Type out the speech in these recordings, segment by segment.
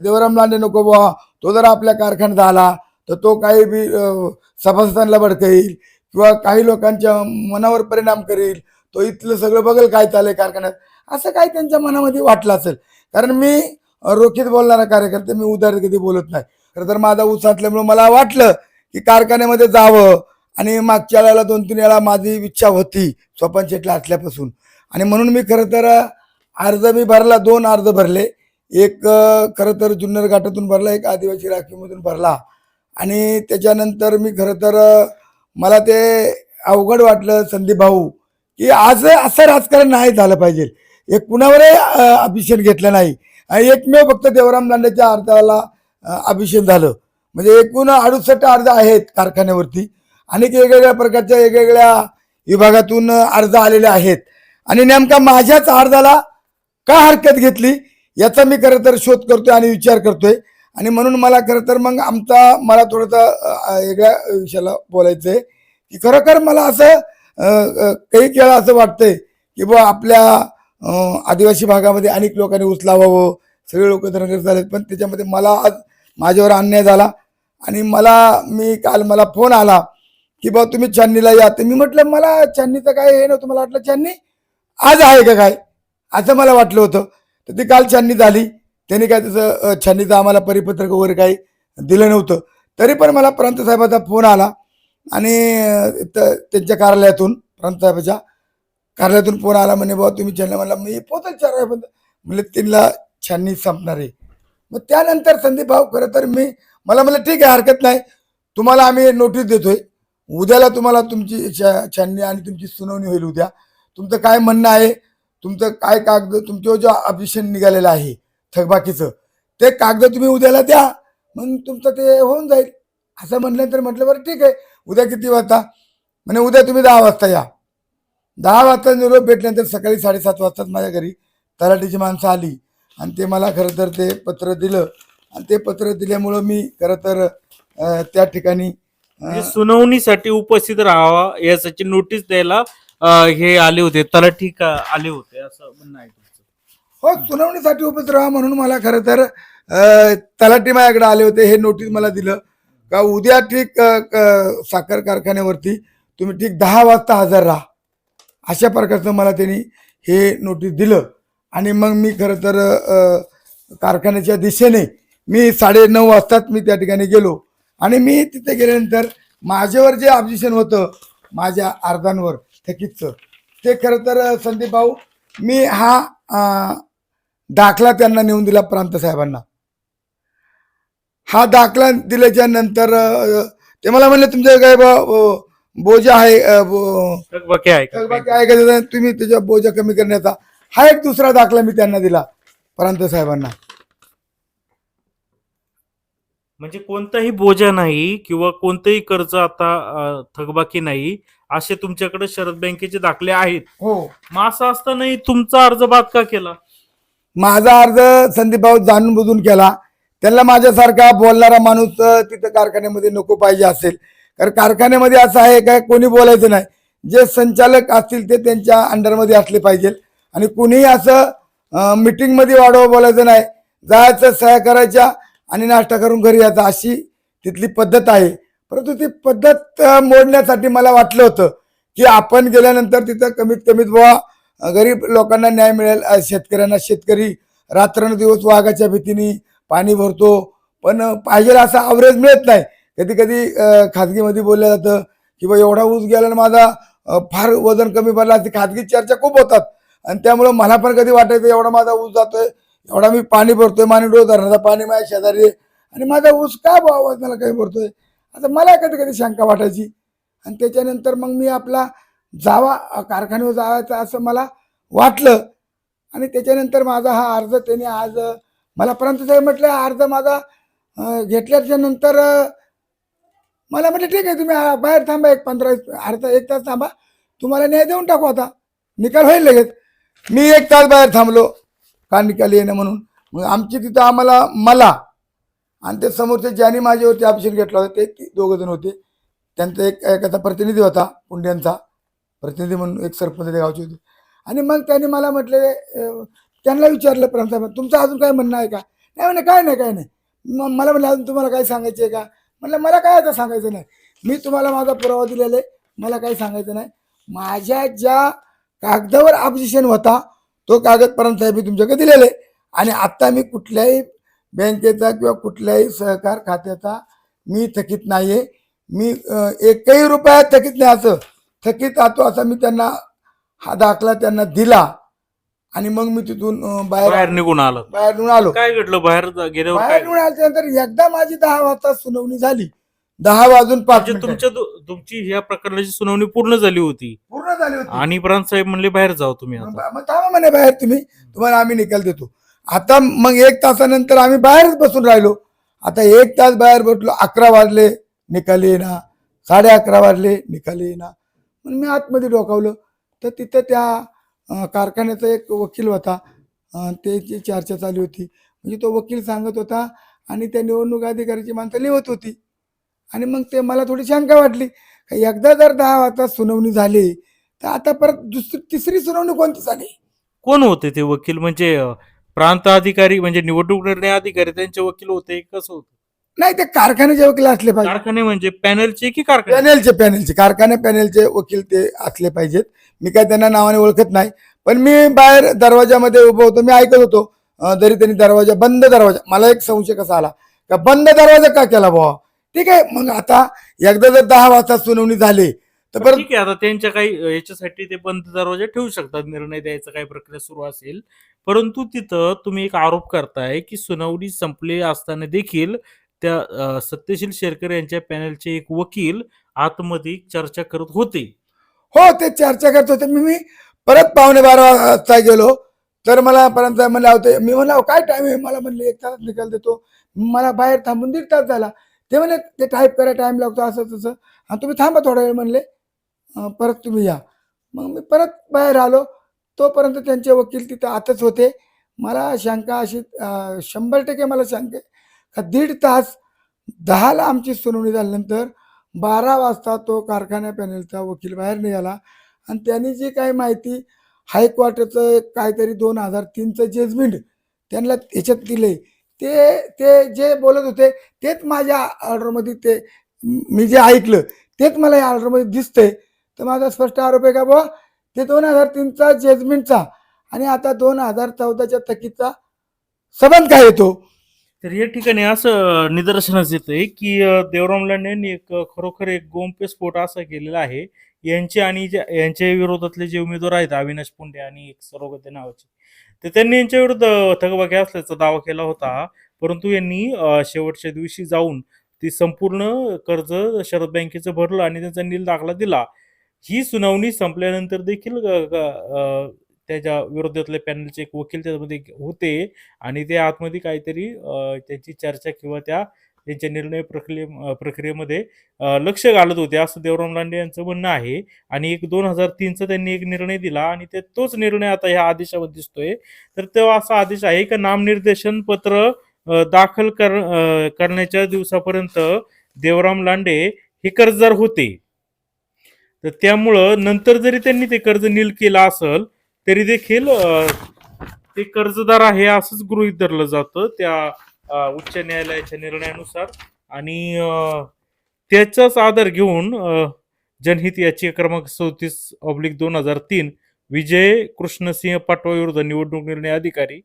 देवराम लांडे नको बुवा. तो जर आपल्या कारखान्यात आला तर तो काही बी सभासदांना भडकेल किंवा काही लोकांच्या मनावर परिणाम करेल. तो इथलं सगळं बघेल काय चाललंय कारखान्यात. असं काही त्यांच्या मनामध्ये वाटलं असेल. कारण मी रोखीत बोलणारा कार्यकर्ते मी उदार कधी बोलत नाही. खरं तर माझा ऊस असल्यामुळे मला वाटलं की कारखान्यामध्ये जावं आणि मागच्या वेळेला दोन तीन वेळा माझी इच्छा होती स्वपन शेटला असल्यापासून आणि म्हणून मी खरं तर अर्ज मी भरला दोन अर्ज भरले. एक खरं तर जुन्नर घाटातून भरला एक आदिवासी राखीमधून भरला. आणि त्याच्यानंतर मी खरं तर मला ते अवघड वाटलं संदीप भाऊ की आज असं राजकारण नाही झालं पाहिजे. एक कुणावरही अभिषेक घेतला नाही. आणि एकमेव फक्त देवराम लांडेच्या अर्जाला अभिषेक झालं. म्हणजे एकूण अडुसष्ट अर्ज आहेत कारखान्यावरती. अनेक वेगवेगळ्या प्रकारच्या वेगवेगळ्या विभागातून अर्ज आलेले आहेत. आणि नेमका माझ्याच अर्जाला का हरकत घेतली? याचा मी खरं तर शोध करतोय आणि विचार करतोय. आणि म्हणून मला खरं तर मग आमचा मला थोडंसं वेगळ्या विषयाला बोलायचं आहे की खरोखर मला असं काही वेळा असं वाटतंय की बुवा आपल्या आदिवासी भागामध्ये अनेक लोकांनी ऊस लावावं सगळे लोक धनगर झालेत. पण त्याच्यामध्ये मला आज माझ्यावर अन्याय झाला. आणि मला मी काल मला फोन आला की बा तुम्ही चांदणीला या. तर मी म्हटलं मला चांदणीचं काय हे नव्हतं. मला वाटलं छाननी आज आहे का काय? असं मला वाटलं होतं. तर ती काल छाननी झाली. त्यांनी काय त्याचं छाननीचं आम्हाला परिपत्रक वगैरे काही दिलं नव्हतं. तरी पण मला प्रांत साहेबाचा फोन आला आणि त्यांच्या कार्यालयातून प्रांत साहेबाच्या कार्यालयातून फोन आला म्हणे बाबा तुम्ही छाननी म्हणला मी पोहोचल चार वाजेपर्यंत. म्हणलं त्यांना छाननी संपणार आहे. मग त्यानंतर संदीप भाऊ खरं तर मी मला म्हणलं ठीक आहे हरकत नाही. तुम्हाला आम्ही नोटीस देतोय. उद्याला तुम्हाला तुमची छा- छाननी आणि तुमची सुनावणी होईल उद्या. तुमचं काय म्हणणं आहे तुमचं काय कागद तुमच्यावर जे अभिषेक निघालेलं आहे थकबाकीचं ते कागद तुम्ही उद्याला द्या. मग तुमचं ते होऊन जाईल. असं म्हटल्यानंतर म्हटलं बरं ठीक आहे. उद्या किती वाजता? म्हणे उद्या तुम्ही दहा वाजता या. दहा वाजता निरोप भेटल्यानंतर सकाळी साडेसात वाजताच माझ्या घरी तलाठीची माणसं आली. आणि ते मला खरं तर ते पत्र दिलं. आणि ते पत्र दिल्यामुळं मी खरं तर त्या ठिकाणी म्हणजे सुनावणीसाठी उपस्थित राहावा यासाठी नोटीस द्यायला हे आले होते तलाठी का आले होते असं म्हणणं आहे तुमचं. हो सुनावणीसाठी उपस्थित राहा म्हणून मला खरं तर तलाठी माझ्याकडे आले होते हे नोटीस मला दिलं. का उद्या ठीक क- साखर कारखान्यावरती तुम्ही ठीक दहा वाजता हजर राहा. अशा प्रकारचं मला त्यांनी हे नोटीस दिलं. आणि मग मी खरं तर कारखान्याच्या दिशेने मी साडे नऊ वाजताच मी त्या ठिकाणी गेलो. आणि मी तिथे गेल्यानंतर माझ्यावर जे ऑब्जेक्शन होतं माझ्या अर्जांवर थकीतचं ते खरं तर संदीप भाऊ मी हा दाखला त्यांना नेऊन दिला प्रांत साहेबांना. हा दाखला दिल्याच्या नंतर ते मला म्हणले तुमच्या काय बोजा आहे आहे का? तुम्ही त्याच्या बोजा कमी करण्याचा. हा एक दुसरा दाखला मी त्यांना दिला प्रांत साहेबांना. म्हणजे कोणताही बोजा नाही किंवा कोणतंही कर्ज आता थकबाकी नाही असे तुमच्याकडे शरद बँकेचे दाखले आहेत. हो. मग असं असतानाही तुमचा अर्ज बाद का केला? माझा अर्ज संदीप भाऊ जाणून बुजून केला. त्यांना माझ्यासारखा बोलणारा माणूस तिथं कारखान्यामध्ये नको पाहिजे असेल. कारण कारखान्यामध्ये असं आहे काय कोणी बोलायचं नाही. जे संचालक असतील ते त्यांच्या अंडरमध्ये असले पाहिजे. आणि कुणीही असं मिटिंगमध्ये वाढवा बोलायचं नाही. जायचं सह्या करायच्या आणि नाश्ता करून घरी यायचा अशी तिथली पद्धत आहे. परंतु ती पद्धत मोडण्यासाठी मला वाटलं होतं की आपण गेल्यानंतर तिथं कमीत कमीत बुवा गरीब लोकांना न्याय मिळेल शेतकऱ्यांना शेतकरी रात्रंदिवस वाघाच्या भीतीने पाणी भरतो. पण पाहिजे असा अवरेज मिळत नाही. कधी कधी खाजगीमध्ये बोललं जातं की बा एवढा ऊस गेला माझा फार वजन कमी पडला अशी खाजगी चर्चा खूप होतात. आणि त्यामुळं मला पण कधी वाटायचं एवढा माझा ऊस जातोय एवढा मी पाणी भरतोय मानिडो धरणाचा पाणी माझ्या शेजारी आहे. आणि माझा ऊस का बा वजनाला कमी भरतोय आता मला कधी कधी शंका वाटायची. आणि त्याच्यानंतर मग मी आपला जावा कारखान्यावर जायचं असं मला वाटलं. आणि त्याच्यानंतर माझा हा अर्ज त्याने आज मला परंतु साहेब म्हटलं अर्ज माझा घेतल्याच्या नंतर मला म्हटलं ठीक आहे तुम्ही बाहेर थांबा एक पंधरा अर्धा एक तास थांबा. तुम्हाला न्याय देऊन टाकू आता. निकाल होईल लगेच. मी एक तास बाहेर थांबलो. का निकाल येणं म्हणून. मग आमची तिथं आम्हाला मला आणि ते समोरचे ज्यांनी माझ्यावरती ऑप्शन घेतला होता ते दोघं जण होते. त्यांचा एक एकाचा प्रतिनिधी होता पुंड्यांचा. प्रतिनिधी म्हणून एक सरपंच गावचे होते. आणि मग त्यांनी मला म्हटले त्यांना विचारलं प्रमसाहेब तुमचं अजून काय म्हणणं आहे का? नाही म्हणे काय नाही काय नाही. मग मला म्हणलं अजून तुम्हाला काय सांगायचं आहे का? म्हटलं मला काय आता सांगायचं नाही. मी तुम्हाला माझा पुरावा दिलेला आहे मला काही सांगायचं नाही. माझ्या ज्या कागदावर ऑब्जेक्शन होता तो कागद परंत साहेब मी तुमच्याकडे दिलेला आहे. आणि आत्ता मी कुठल्याही बँकेचा किंवा कुठल्याही सहकार खात्याचा मी थकीत नाही आहे मी एकही रुपया थकीत नाही असं. थकीत राहतो असा मी त्यांना हा दाखला त्यांना दिला आणि मग मी तिथून बाहेर बाहेर निघून आलं. बाहेर निघून आलो. काय घडलं? बाहेर बाहेर निघून आल्यानंतर एकदा माझी दहा वाजता सुनावणी झाली. दहा वाजून पाच म्हणजे. तुमच्या तुमची ह्या प्रकरणाची सुनावणी पूर्ण झाली होती. पूर्ण झाली होती. आणि प्रांत साहेब म्हणले बाहेर जाऊ तुम्ही आता. थांबा म्हणे बाहेर तुम्ही. तुम्हाला आम्ही निकाल देतो. आता मग एक तासानंतर आम्ही बाहेरच बसून राहिलो. आता एक तास बाहेर बसलो अकरा वाजले निकाल येईना. साडे अकरा वाजले निकाल येईना. मग मी आतमध्ये डोकावलं. तर तिथं त्या कारखान्याचा एक वकील होता. त्याची चर्चा चालू होती. म्हणजे तो वकील सांगत होता आणि त्या निवडणूक अधिकाऱ्याची माणसं लिहत होती. आणि मग ते मला थोडी शंका वाटली. एकदा जर दहा वाजता सुनावणी झाली तर आता परत दुसरी तिसरी सुनावणी कोणती झाली? कोण होते ते वकील? म्हणजे प्रांत अधिकारी म्हणजे निवडणूक निर्णय अधिकारी त्यांचे वकील होते कसं होतं? नाही ते कारखान्याचे वकील असले पाहिजे. कारखाने म्हणजे पॅनलचे की कारखाने? पॅनेलचे पॅनेलचे. कारखाने पॅनेलचे वकील ते असले पाहिजेत. मी काय त्यांना नावाने ओळखत नाही. पण मी बाहेर दरवाजामध्ये उभं होतो मी ऐकत होतो अं, जरी त्यांनी दरवाजा बंद दरवाजा. मला एक संशय कसा आला? का बंद दरवाजा का केला बुवा? ठीक आहे मग आता एकदा जर दहा वाजता सुनावणी झाली तर परत ठीक आहे आता त्यांच्या काही अं, याच्यासाठी ते बंद दरवाजा ठेवू शकतात निर्णय द्यायचा काही प्रक्रिया सुरू असेल परंतु तिथं तुम्ही एक आरोप करताय की सुनावणी संपली असताना देखील त्या सत्यशील शेरकर यांच्या पॅनलचे एक वकील आतमध्ये चर्चा करत होते. हो ते चर्चा करत होते. मी मी परत पावणे बारा वाजता गेलो. तर मला पर्यंत म्हणला होते. मी म्हणला काय टाइम आहे? मला म्हणले एक तास निकाल देतो. मला बाहेर थांबून दीड तास झाला. ते म्हणले ते टाईप करायला टाइम लागतो असं तसं. आणि तुम्ही थांबा थोडा वेळ म्हणले. परत तुम्ही या. मग मी परत बाहेर आलो. तोपर्यंत त्यांचे वकील तिथं आतच होते. मला शंका अशी शंभर टक्के मला शंका का दीड तास दहाला आमची सुनावणी झाल्यानंतर बारा वाजता तो कारखान्या पॅनलचा वकील बाहेर निघाला. आणि त्यांनी जी काही माहिती हायकोर्टाचं काहीतरी दोन हजार तीनचं जजमेंट त्यांना याच्यात दिले ते ते जे बोलत होते तेच माझ्या ऑर्डरमध्ये ते मी जे ऐकलं तेच मला या ऑर्डरमध्ये दिसतंय. तर माझा स्पष्ट आरोप आहे का बुवा? ते दोन हजार तीनचा जजमेंटचा आणि आता दोन हजार चौदाच्या थकीचा संबंध काय येतो? तर या ठिकाणी असं निदर्शनास येतंय की देवराम लांडे एक खरोखर एक गोमके स्फोट असा केलेला आहे. यांचे आणि यांच्या विरोधातले जे उमेदवार आहेत अविनाश पुंडे आणि एक सरोगते नावाचे तर त्यांनी यांच्या विरुद्ध थकबाकी असल्याचा दावा केला होता. परंतु यांनी शेवटच्या दिवशी जाऊन ती संपूर्ण कर्ज शरद बँकेचं भरलं आणि त्यांचा नील दाखला दिला. ही सुनावणी संपल्यानंतर देखील त्याच्या विरोधातले पॅनलचे एक वकील त्यामध्ये होते आणि ते आतमध्ये काहीतरी त्यांची चर्चा किंवा त्या त्यांच्या निर्णय प्रक्रिये प्रक्रियेमध्ये लक्ष घालत होते. असं देवराम लांडे यांचं म्हणणं आहे. आणि एक दोन हजार तीनचा त्यांनी एक निर्णय दिला आणि ते तोच निर्णय आता ह्या आदेशामध्ये दिसतोय. तर तो असा आदेश आहे का? नामनिर्देशन पत्र दाखल कर करण्याच्या दिवसापर्यंत देवराम लांडे हे कर्जदार होते. तर त्यामुळं नंतर जरी त्यांनी ते कर्ज नील केलं असल तरी देखील ते कर्जदार आहे असंच गृहीत धरलं जातं त्या उच्च न्यायालयाच्या निर्णयानुसार. आणि त्याचाच आधार घेऊन जनहित याचिका क्रमांक चौतीस ऑब्लिक दोन हजार तीन विजय कृष्णसिंह पाटवा विरुद्ध निवडणूक निर्णय अधिकारी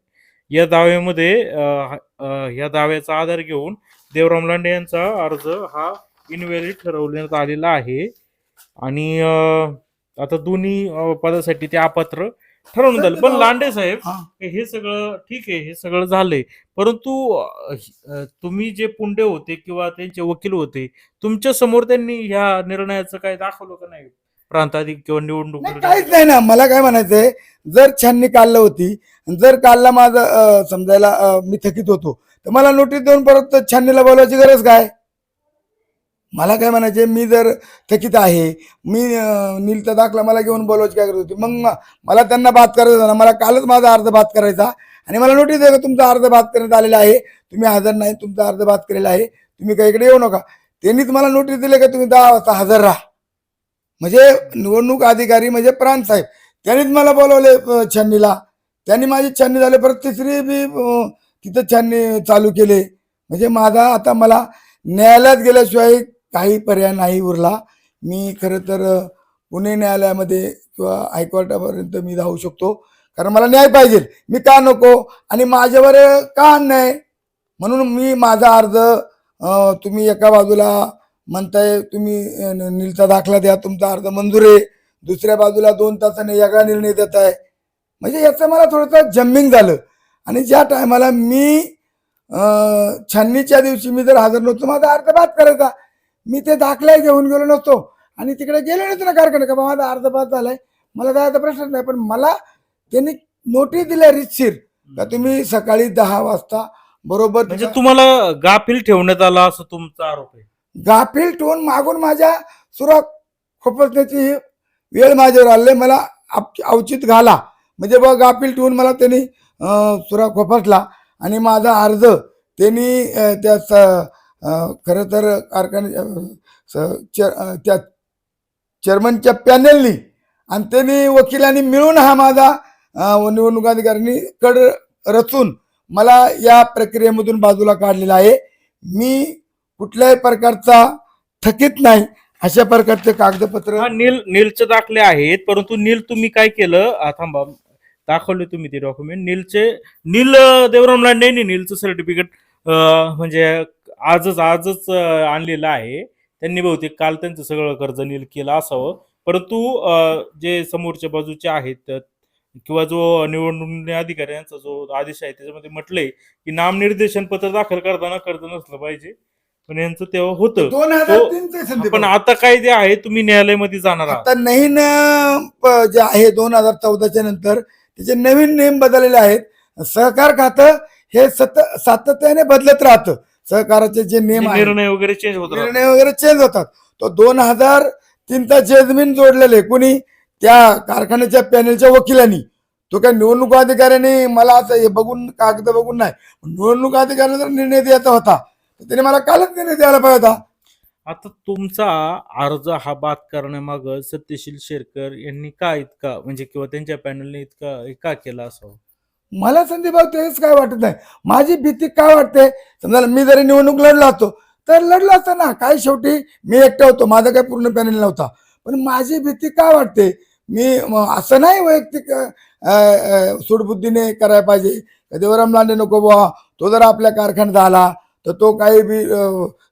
या दाव्यामध्ये या दाव्याचा आधार घेऊन देवराम लांडे यांचा अर्ज हा इनव्हॅलिड ठरवण्यात आलेला आहे. आणि आता दोन्ही पदासाठी ते अपात्र ठरवण्यात आलं पण लांडे साहेब हा. सगळं ठीक आहे हे सगळं झालंय. परंतु तुम्ही जे पुंडे होते किंवा त्यांचे वकील होते तुमच्यासमोर त्यांनी ह्या निर्णयाचं काय दाखवलं का नाही? प्रांताधिक किंवा निवडणूक? काहीच नाही ना. मला काय म्हणायचंय जर छाननी काढलं होती जर काढला माझं समजायला मी थकीत होतो तर मला नोटीस देऊन परत छाननीला बोलायची गरज काय? मला काय म्हणायचे मी जर थकीत आहे मी नीलचा दाखला मला घेऊन बोलवायची काय करत होती? मग मला त्यांना बात करायचं ना मला कालच माझा अर्ज बात करायचा आणि मला नोटीस आहे का तुमचा अर्ज बात करण्यात आलेला आहे. तुम्ही हजर नाही तुमचा अर्ज बात केलेला आहे. तुम्ही काही इकडे येऊ नका. त्यांनीच मला नोटीस दिले का तुम्ही दहा वाजता हजर राहा? म्हणजे निवडणूक अधिकारी म्हणजे प्रांत साहेब. त्यांनीच मला बोलवले छाननीला. त्यांनी माझी छाननी झाले परत तिसरी बी तिथं छाननी चालू केले. म्हणजे माझा आता मला न्यायालयात गेल्याशिवाय काही पर्याय नाही उरला. मी खरं तर पुणे न्यायालयामध्ये किंवा हायकोर्टापर्यंत मी जाऊ शकतो. कारण मला न्याय पाहिजे. मी का नको? आणि माझ्यावर का अन्याय? म्हणून मी माझा अर्ज तुम्ही एका बाजूला म्हणताय तुम्ही नीलचा दाखला द्या तुमचा अर्ज मंजूर आहे. दुसऱ्या बाजूला दोन तासाने वेगळा निर्णय देत आहे. म्हणजे याचं मला थोडंसं जम्मिंग झालं. आणि ज्या टायमाला मी छाननीच्या दिवशी मी जर हजर नव्हतो माझा अर्ज बाद करायचा. मी ते दाखले घेऊन गेलो नसतो. आणि तिकडे गेलो नसतो ना कारखान्यात का माझा अर्ज बाद झालाय. मला जायचा प्रश्नच नाही पण मला त्यांनी नोटीस दिल्या रितशीर. का तुम्ही सकाळी दहा वाजता बरोबर म्हणजे तुम्हाला गाफील ठेवण्यात आला असं तुमचा आरोप आहे? गाफील टोन मागून माझ्या सुरा खोपसण्याची वेळ माझ्यावर आले. मला अवचित घाला. म्हणजे बघ गाफील ठेवून मला त्यांनी सुरा खोपसला. आणि माझा अर्ज त्यांनी त्या खरं तर कारखाने चे- त्या चेअरमनच्या पॅनलनी आणि त्यांनी वकिलांनी मिळून हा माझा अं, कड रचून मला या प्रक्रियेमधून बाजूला काढलेला आहे. मी कुठल्याही प्रकारचा थकीत नाही अशा प्रकारचे कागदपत्र हा नील नीलचे दाखले आहेत परंतु नील तुम्ही काय केलं? थांबा दाखवले तुम्ही ते डॉक्युमेंट नीलचे नील अं, देवराम लांडे नीलचं सर्टिफिकेट म्हणजे आजच आजच आणलेलं आहे. त्यांनी बहुतेक काल त्यांचं सगळं कर्ज नील केलं असावं. परंतु जे समोरच्या बाजूचे आहेत किंवा जो निवडणूक अधिकारी यांचा जो आदेश आहे त्याच्यामध्ये म्हटलंय की नामनिर्देशन पत्र दाखल करताना कर्ज नसलं पाहिजे. पण यांचं तेव्हा होतं. पण. आता काय जे आहे तुम्ही न्यायालयामध्ये जाणार आहात. आता नवीन जे आहे दोन हजार चौदाच्या नंतर त्याचे नवीन नियम बदललेले आहेत. सहकार खातं हे सत सातत्याने बदलत राहतं. सहकाराचे जे नियम आहेत निर्णय वगैरे चेंज होत राहतात. निर्णय वगैरे चेंज होतात. तो दोन हजार तीनचा जजमेंट जोडलेले कुणी त्या कारखान्याच्या पॅनेलच्या वकिलांनी तो काय निवडणूक अधिकाऱ्याने मला असं हे बघून कागद बघून नाही निवडणूक अधिकाऱ्याने जर निर्णय द्यायचा होता तर त्याने मला कालच निर्णय द्यायला पाहिजे होता. आता तुमचा अर्ज हा बाद करण्यामाग सत्यशील शेरकर यांनी का इतका म्हणजे किंवा त्यांच्या पॅनलने इतका का केला असावं? मला संदीप तेच काय वाटत नाही. माझी भीती काय वाटते? समजा मी जरी निवडणूक लढला असतो तर लढलो असता ना काय शेवटी मी एकटा होतो माझा काय पूर्ण पॅनल नव्हता. पण माझी भीती काय वाटते? मी असं नाही वैयक्तिक अ, सूडबुद्धीने करायला पाहिजे. देवराम लांडे नको बुवा तो जर आपल्या कारखान्यात आला तर तो काही बी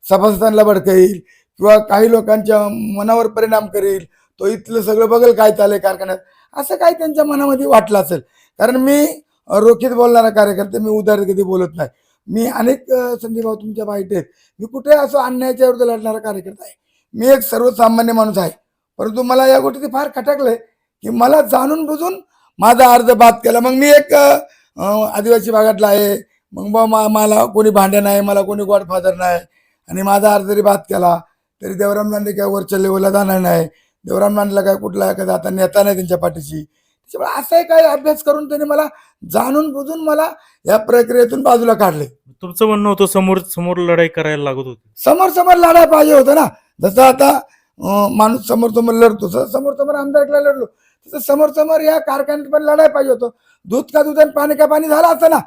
सभासदांना भडकेल किंवा काही लोकांच्या मनावर परिणाम करेल. तो इथलं सगळं बघेल काय चाललंय कारखान्यात. असं काही त्यांच्या मनामध्ये वाटलं असेल. कारण मी रोखीत बोलणारा कार्यकर्ते मी उदाहरण कधी बोलत नाही. मी अनेक संधी भाऊ तुमच्या वाईट आहेत. मी कुठे असं अन्यायाच्या विरुद्ध लढणारा कार्यकर्ता आहे? मी एक सर्वसामान्य माणूस आहे. परंतु मला या गोष्टी फार खटकलंय की मला जाणून बुजून माझा अर्ज बाद केला. मग मी एक आदिवासी भागातला आहे. मग बा मा मला कोणी भांड्या नाही मला कोणी गॉडफादर नाही. आणि माझा अर्ज जरी बाद केला तरी देवराम लांडे काय वरच्या लेवलला जाणार नाही. देवराम लांडेला काय कुठला एखादा आता नेता नाही त्यांच्या पाठीशी. त्याच्यामुळे असाही काही अभ्यास करून त्यांनी मला जाणून बुजून मला या प्रक्रियेतून बाजूला काढले. तुमचं म्हणणं होतं समोर समोर लढाई करायला लागत होती. समोर समोर लढायला पाहिजे होतं ना. जसं आता माणूस समोर समोर लढतो समोर समोर आमदारला लढलो तसं समोर समोर या कारखान्यात पण लढायला पाहिजे होतं. दूध का दूध आणि पाणी का पाणी झालं असतं ना.